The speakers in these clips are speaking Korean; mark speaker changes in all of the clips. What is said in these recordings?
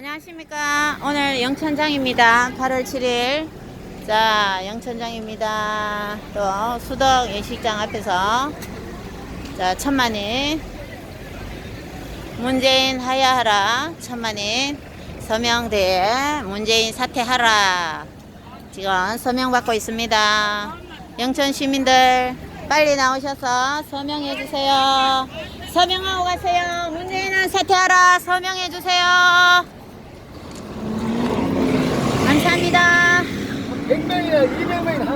Speaker 1: 안녕하십니까. 오늘 영천장입니다. 8월 7일. 자, 영천장입니다. 또 수덕 예식장 앞에서 자, 천만인. 문재인 하야하라. 천만인. 서명대에 문재인 사퇴하라. 지금 서명 받고 있습니다. 영천 시민들 빨리 나오셔서 서명해 주세요. 서명하고 가세요. 문재인은 사퇴하라. 서명해 주세요. 감사합니다.
Speaker 2: 100명이나 200명이나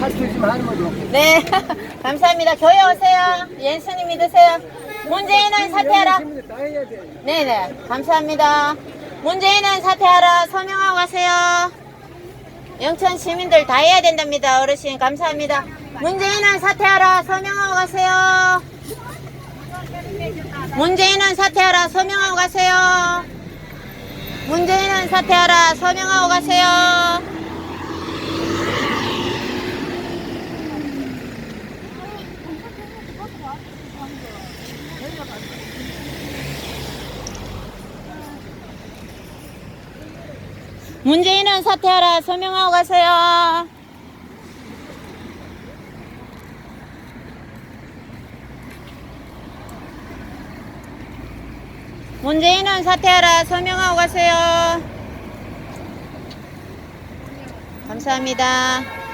Speaker 2: 할수 있으면 하는 거죠.
Speaker 1: 네, 감사합니다. 교회 오세요. 예수님 믿으세요. 문재인은 사퇴하라. 네네, 감사합니다. 문재인은 사퇴하라. 서명하고 가세요. 영천 시민들 다 해야 된답니다. 어르신, 감사합니다. 문재인은 사퇴하라. 서명하고 가세요. 문재인은 사퇴하라. 서명하고 가세요. 문재인은 사퇴하라. 서명하고 가세요. 문재인은 사퇴하라. 서명하고 가세요. 문재인은 사퇴하라. 서명하고 가세요. 감사합니다.